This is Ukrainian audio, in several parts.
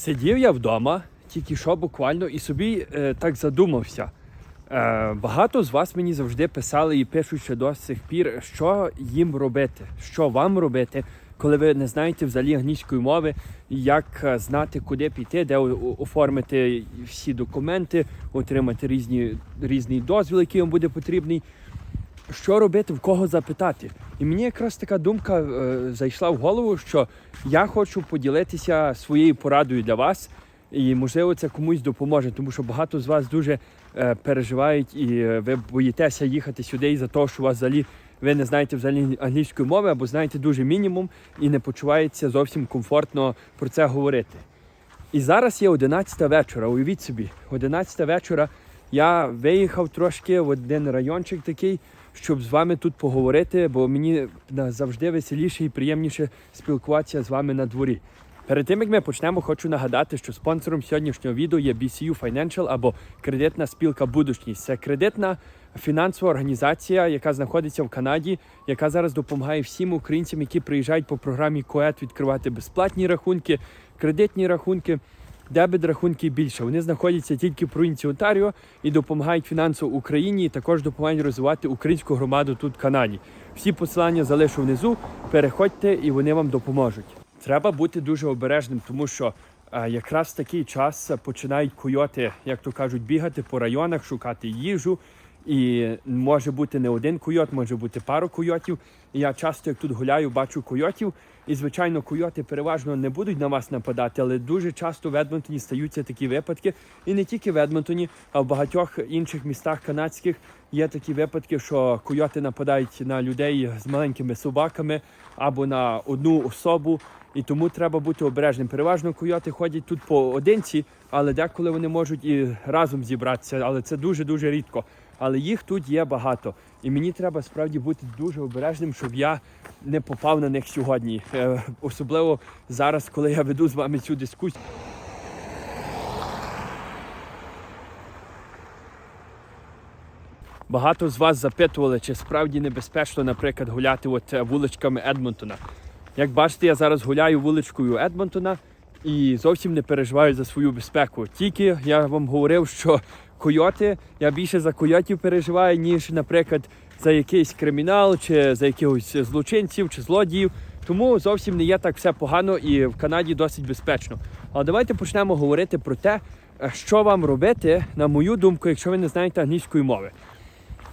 Сидів я вдома, тільки що буквально, і собі е, так задумався. Е, багато з вас мені завжди писали і пишуть ще до сих пір, що їм робити, що вам робити, коли ви не знаєте взагалі англійської мови, як е, знати, куди піти, де оформити всі документи, отримати різні, різний дозвіл, який вам буде потрібний. Що робити, в кого запитати? І мені якраз така думка е, зайшла в голову, що я хочу поділитися своєю порадою для вас, і можливо це комусь допоможе, тому що багато з вас дуже е, переживають і е, ви боїтеся їхати сюди із-за того, що у вас взагалі ви не знаєте взагалі англійської мови або знаєте дуже мінімум і не почуваєтеся зовсім комфортно про це говорити. І зараз є 11 вечора. Уявіть собі, 11 вечора я виїхав трошки в один райончик такий, щоб з вами тут поговорити, бо мені завжди веселіше і приємніше спілкуватися з вами на дворі. Перед тим як ми почнемо, хочу нагадати, що спонсором сьогоднішнього відео є BCU Financial або кредитна спілка Будучність. Це кредитна фінансова організація, яка знаходиться в Канаді, яка зараз допомагає всім українцям, які приїжджають по програмі КОЕТ відкривати безплатні рахунки, кредитні рахунки. Дебет рахунки більше. Вони знаходяться тільки в провінції Онтаріо і допомагають фінансово Україні, і також допомагають розвивати українську громаду тут в Канаді. Всі посилання залишу внизу. Переходьте і вони вам допоможуть. Треба бути дуже обережним, тому що а, якраз в такий час е, починають койоти, як то кажуть, бігати по районах, шукати їжу. І може бути не один койот, може бути пару койотів. Я часто, як тут гуляю, бачу койотів. І, звичайно, койоти переважно не будуть на вас нападати, але дуже часто в Едмонтоні стаються такі випадки. І не тільки в Едмонтоні, а в багатьох інших містах канадських є такі випадки, що койоти нападають на людей з маленькими собаками або на одну особу. І тому треба бути обережним. Переважно койоти ходять тут поодинці, але деколи вони можуть і разом зібратися, але це дуже дуже рідко. Але їх тут є багато. І мені треба справді бути дуже обережним, щоб я не попав на них сьогодні. Е, особливо зараз, коли я веду з вами цю дискусію. Багато з вас запитували, чи справді небезпечно, наприклад, гуляти от е, вуличками Едмонтона. Як бачите, я зараз гуляю вуличкою Едмонтона і зовсім не переживаю за свою безпеку. Тільки я вам говорив, що койоти, я більше за койотів переживаю, ніж, наприклад, за якийсь кримінал, чи за якихось злочинців, чи злодіїв. Тому зовсім не є так все погано і в Канаді досить безпечно. Але давайте почнемо говорити про те, що вам робити, на мою думку, якщо ви не знаєте англійської мови.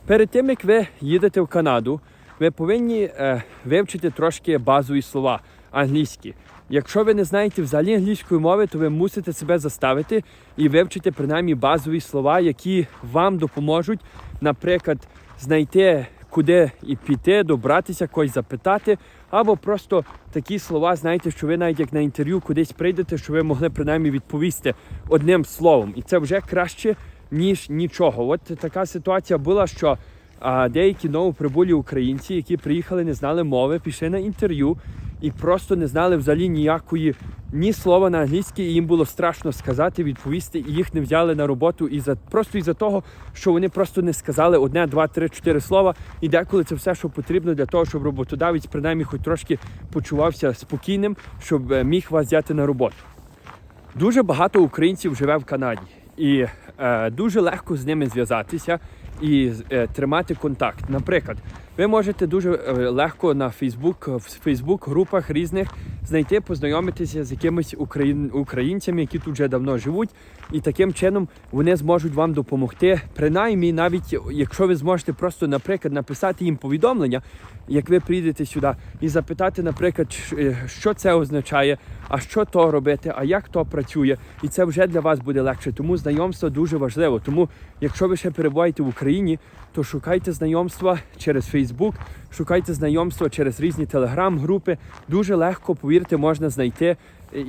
Перед тим як ви їдете в Канаду, ви повинні е, вивчити трошки базові слова англійські. Якщо ви не знаєте взагалі англійської мови, то ви мусите себе заставити і вивчити принаймні базові слова, які вам допоможуть, наприклад, знайти куди і піти, добратися, когось запитати, або просто такі слова, знаєте, що ви навіть як на інтерв'ю кудись прийдете, що ви могли принаймні відповісти одним словом. І це вже краще, ніж нічого. От така ситуація була, що а, деякі новоприбулі українці, які приїхали, не знали мови, пішли на інтерв'ю і просто не знали взагалі ніякої ні слова на англійській, і їм було страшно сказати, відповісти, і їх не взяли на роботу із-за просто із-за того, що вони просто не сказали одне, два, три, чотири слова. І деколи це все, що потрібно для того, щоб роботодавець принаймні хоч трошки почувався спокійним, щоб е, міг вас взяти на роботу. Дуже багато українців живе в Канаді, і е, дуже легко з ними зв'язатися і е, тримати контакт. Наприклад, ви можете дуже е, легко на Фейсбук, в Фейсбук групах різних знайти, познайомитися з якимись україн, українцями, які тут вже давно живуть, і таким чином вони зможуть вам допомогти. Принаймні, навіть якщо ви зможете просто, наприклад, написати їм повідомлення, як ви прийдете сюди, і запитати, наприклад, е, що це означає, а що то робити, а як то працює, і це вже для вас буде легше. Тому знайомство дуже важливо. Тому, якщо ви ще перебуваєте в Україні, то шукайте знайомства через Фейсбук, шукайте знайомства через різні телеграм-групи. Дуже легко, повірте, можна знайти,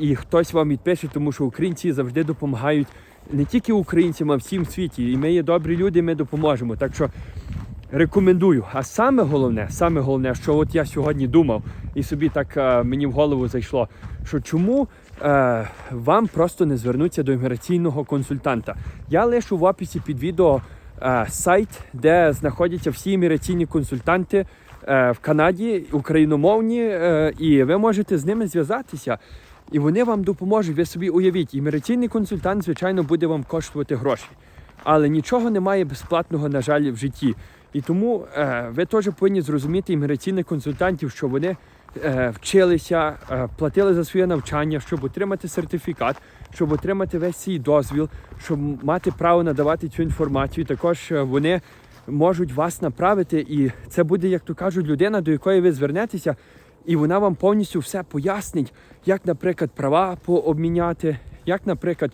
і- хтось вам відпише, тому що українці завжди допомагають не тільки українцям, а всім світі. І ми є добрі люди, ми допоможемо. Так що рекомендую. А саме головне, саме головне, що от я сьогодні думав, і собі так е, мені в голову зайшло, що чому е, вам просто не звернутися до імміграційного консультанта. Я лишу в описі під відео е, сайт, де знаходяться всі імміграційні консультанти е, в Канаді, україномовні, е, і ви можете з ними зв'язатися. І вони вам допоможуть. Ви собі уявіть, імміграційний консультант, звичайно, буде вам коштувати гроші. Але нічого немає безплатного, на жаль, в житті. І тому е, ви теж повинні зрозуміти імміграційних консультантів, що вони е, вчилися, е, платили за своє навчання, щоб отримати сертифікат, щоб отримати весь свій дозвіл, щоб мати право надавати цю інформацію. Також е, вони можуть вас направити, і це буде, як то кажуть, людина, до якої ви звернетеся, і вона вам повністю все пояснить, як, наприклад, права пообміняти, як, наприклад,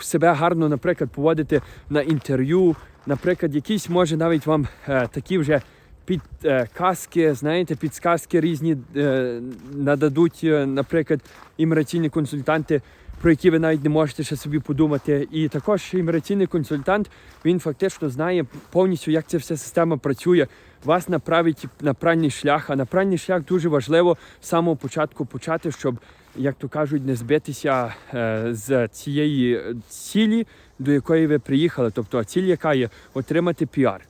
себе гарно, наприклад, поводити на інтерв'ю. Наприклад, якісь може навіть вам е, такі вже підказки, знаєте, підсказки різні е, нададуть, е, наприклад, імміграційні консультанти, про які ви навіть не можете ще собі подумати. І також імміграційний консультант він фактично знає повністю, як ця вся система працює. Вас направить на правильний шлях. А на правильний шлях дуже важливо з самого початку почати, щоб, як то кажуть, не збитися е, з цієї цілі, до якої ви приїхали. Тобто ціль, яка є отримати піар.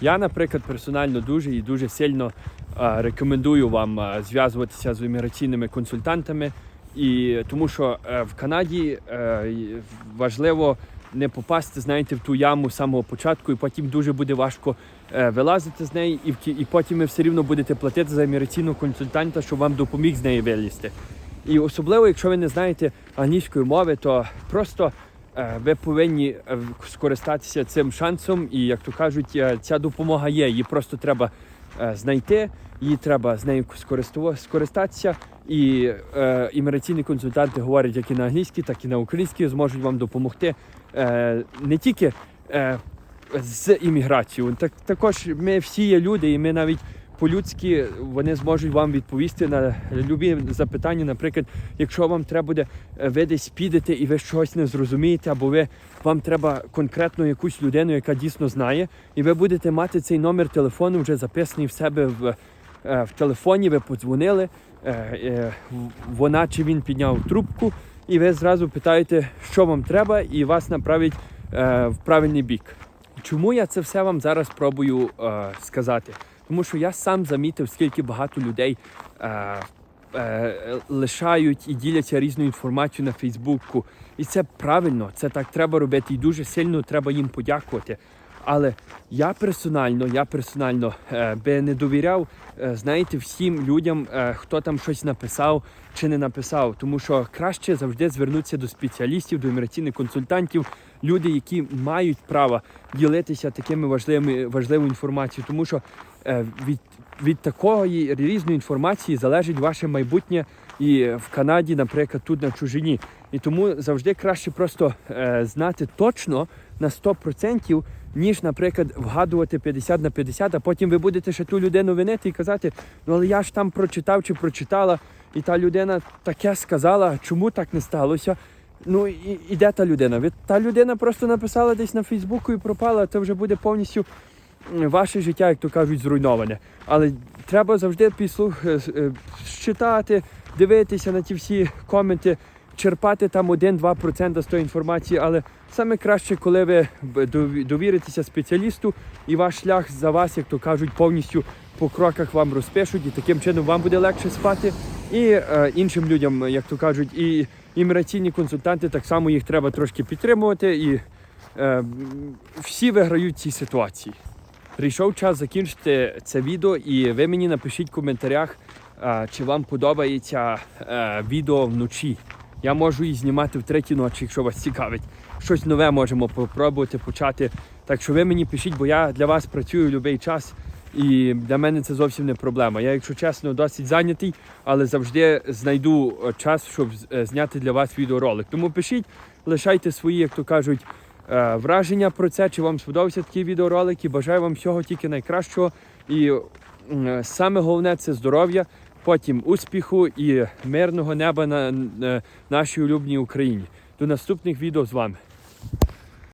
Я, наприклад, персонально дуже і дуже сильно е, рекомендую вам е, зв'язуватися з імміграційними консультантами, і тому що е, в Канаді е, важливо не попасти, знаєте, в ту яму з самого початку, і потім дуже буде важко е, вилазити з неї, і, в і потім ви все рівно будете платити за імміграційного консультанта, щоб вам допоміг з неї вилізти. І особливо, якщо ви не знаєте англійської мови, то просто ви повинні скористатися цим шансом. І як то кажуть, ця допомога є. Її просто треба знайти, її треба з нею скористатися. І е, імміграційні консультанти говорять як і на англійській, так і на українській, зможуть вам допомогти е, не тільки е, з імміграцією. Так, також ми всі є люди, і ми навіть по-людськи вони зможуть вам відповісти на любі запитання. Наприклад, якщо вам треба буде е, ви десь підете і ви щось не зрозумієте, або ви вам треба конкретно якусь людину, яка дійсно знає, і ви будете мати цей номер телефону вже записаний в себе в, е, в телефоні. Ви подзвонили, е, вона чи він підняв трубку, і ви зразу питаєте, що вам треба, і вас направить в правильний бік. Чому я це все вам зараз пробую сказати? Тому що я сам замітив, скільки багато людей е, е, лишають і діляться різною інформацією на Фейсбуку. І це правильно, це так треба робити, і дуже сильно треба їм подякувати. Але я персонально, я персонально е, би не довіряв, е, знаєте, всім людям, е, хто там щось написав чи не написав. Тому що краще завжди звернутися до спеціалістів, до імміграційних консультантів, люди, які мають право ділитися такими важливими важливою інформацією, тому що від, від такої різної інформації залежить ваше майбутнє і в Канаді, наприклад, тут на чужині. І тому завжди краще просто е, знати точно на 100%, ніж, наприклад, вгадувати 50 на 50, а потім ви будете ще ту людину винити і казати, ну але я ж там прочитав чи прочитала, і та людина таке сказала, чому так не сталося. Ну і, і де та людина? Ви, та людина просто написала десь на Фейсбуку і пропала, це вже буде повністю ваше життя, як то кажуть, зруйноване. Але треба завжди підслух е, е, читати, дивитися на ті всі коменти, черпати там 1-2% з тої інформації. Але саме краще, коли ви довіритеся спеціалісту, і ваш шлях за вас, як то кажуть, повністю по кроках вам розпишуть, і таким чином вам буде легше спати. І е, іншим людям, як то кажуть, і імміграційні консультанти так само їх треба трошки підтримувати. І е, всі виграють в цій ситуації. Прийшов час закінчити це відео, і ви мені напишіть в коментарях, чи вам подобається е, відео вночі. Я можу її знімати в третій ночі, якщо вас цікавить. Щось нове можемо попробувати почати. Так що ви мені пишіть, бо я для вас працюю в будь-який час. І для мене це зовсім не проблема. Я, якщо чесно, досить зайнятий, але завжди знайду е, час, щоб е, зняти для вас відеоролик. Тому пишіть, лишайте свої, як то кажуть, враження про це, чи вам сподобався такий відеоролик. І бажаю вам всього тільки найкращого. І саме головне це здоров'я, потім успіху і мирного неба на, на нашій улюбній Україні. До наступних відео з вами.